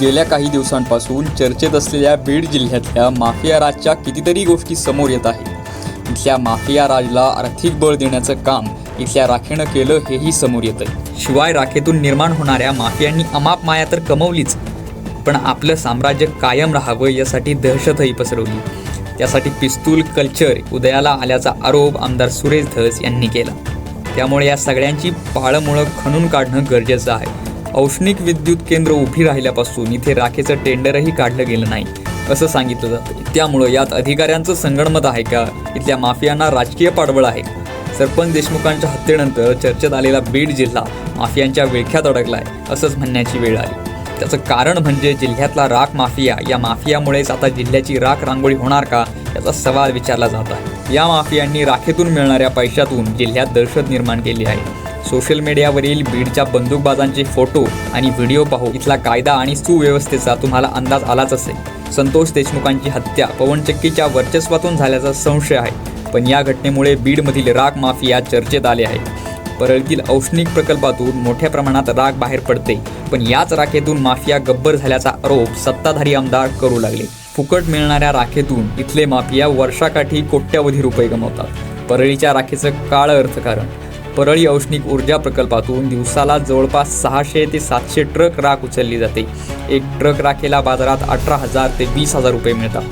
गेल्या काही दिवसांपासून चर्चेत असलेल्या बीड जिल्ह्यातल्या माफिया राजच्या कितीतरी गोष्टी समोर येत आहेत. इथल्या माफिया राजला आर्थिक बळ देण्याचं काम इथल्या राखेनं केलं हेही समोर येतं शिवाय राखेतून निर्माण होणाऱ्या माफियांनी अमाप माया तर कमवलीच पण आपलं साम्राज्य कायम राहावं यासाठी दहशतही पसरवली. त्यासाठी पिस्तूल कल्चर उदयाला आल्याचा आरोप आमदार सुरेश धस यांनी केला. त्यामुळे या सगळ्यांची पाळंमुळं खणून काढणं गरजेचं आहे. औष्णिक विद्युत केंद्र उभी राहिल्यापासून इथे राखेचं टेंडरही काढलं गेलं नाही असं सांगितलं जातं. त्यामुळं यात अधिकाऱ्यांचं संगणमत आहे का? इथल्या माफियांना राजकीय पाठबळ आहे. सरपंच देशमुखांच्या हत्येनंतर चर्चेत आलेला बीड जिल्हा माफियांच्या विळख्यात अडकलाय असंच म्हणण्याची वेळ आली. त्याचं कारण म्हणजे जिल्ह्यातला राख माफिया या माफियामुळेच आता जिल्ह्याची राख रांगोळी होणार का याचा सवाल विचारला जात आहे. या माफियांनी राखेतून मिळणाऱ्या पैशातून जिल्ह्यात दहशत निर्माण केली आहे. सोशल मीडियावरील बीडच्या बंदूकबाजांचे फोटो आणि व्हिडिओ पाहू इथला कायदा आणि सुव्यवस्थेचा तुम्हाला अंदाज आलाच असेल. संतोष देशमुखांची हत्या पवनचक्कीच्या वर्चस्वातून झाल्याचा संशय आहे. पण या घटनेमुळे बीडमधील राग माफिया चर्चेत आले आहे परळीतील औष्णिक प्रकल्पातून मोठ्या प्रमाणात राग बाहेर पडते. पण याच राखेतून माफिया गब्बर झाल्याचा आरोप सत्ताधारी आमदार करू लागले. फुकट मिळणाऱ्या राखेतून इथले माफिया वर्षाकाठी कोट्यावधी रुपये गमावतात परळीच्या राखेचं काळ अर्थकारण. परळी औष्णिक ऊर्जा प्रकल्पातून दिवसाला जवळपास सहाशे ते सातशे ट्रक राख उचलली जाते. एक ट्रक राखेला बाजारात अठरा हजार ते वीस हजार रुपये मिळतात.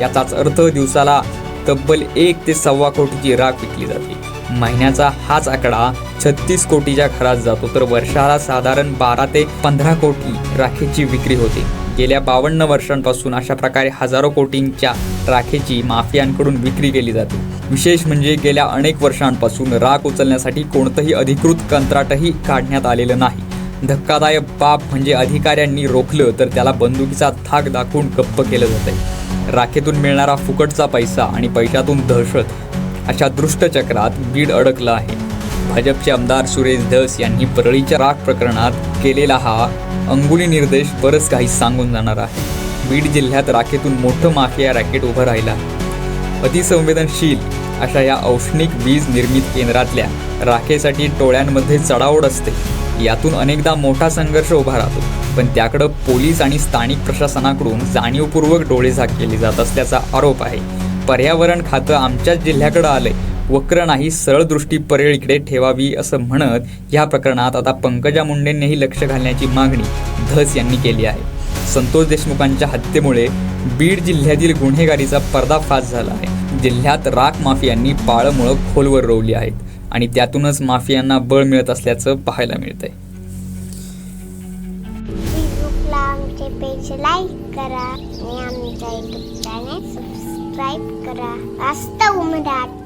याचाच अर्थ दिवसाला तब्बल एक ते सव्वा कोटीची राख विकली जाते. महिन्याचा हाच आकडा छत्तीस कोटीच्या घरात जातो तर वर्षाला साधारण बारा ते पंधरा कोटी राखेची विक्री होते. गेल्या बावन्न वर्षांपासून अशा प्रकारे हजारो कोटींच्या राखेची माफियांकडून विक्री केली जाते. विशेष म्हणजे गेल्या अनेक वर्षांपासून राख उचलण्यासाठी कोणतंही अधिकृत कंत्राटही काढण्यात आलेलं नाही. धक्कादायक बाब म्हणजे अधिकाऱ्यांनी रोखलं तर त्याला बंदुकीचा थाक दाखवून गप्प केलं जातं राखेतून मिळणारा फुकटचा पैसा आणि पैशातून दहशत अशा दृष्टचक्रात बीड अडकलं आहे. भाजपचे आमदार सुरेश धस यांनी परळीच्या राख प्रकरणात केलेला हा अंगुली निर्देश बरंच काही सांगून जाणार आहे. बीड जिल्ह्यात राखेतून मोठं माफिया रॅकेट उभं राहिलं. अतिसंवेदनशील अशा या औष्णिक वीज निर्मित केंद्रातल्या राखेसाठी टोळ्यांमध्ये चढाओढ असते. यातून अनेकदा मोठा संघर्ष उभा राहतो. पण त्याकडं पोलीस आणि स्थानिक प्रशासनाकडून जाणीवपूर्वक डोळेझाक केली जात असल्याचा आरोप आहे. पर्यावरण खातं आमच्याच जिल्ह्याकडं आलंय. वक्र नाही सरळ दृष्टी परेळीकडे ठेवावी असं म्हणत या प्रकरणात आता पंकजा मुंडेंनीही लक्ष घालण्याची मागणी धस यांनी केली आहे. संतोष देशमुखांच्या हत्येमुळे बीड जिल्ह्यातील गुन्हेगारीचा पर्दाफाश झाला आहे. जिल्ह्यात राख माफियांनी पाळमुळं खोलवर रोवली आहेत आणि त्यातूनच माफियांना बळ मिळत असल्याचं पाहायला मिळतंय. आहे लाईक करा आणि आमच्या युट्यूब चॅनेल सबस्क्राईब करा. वास्तव मराठी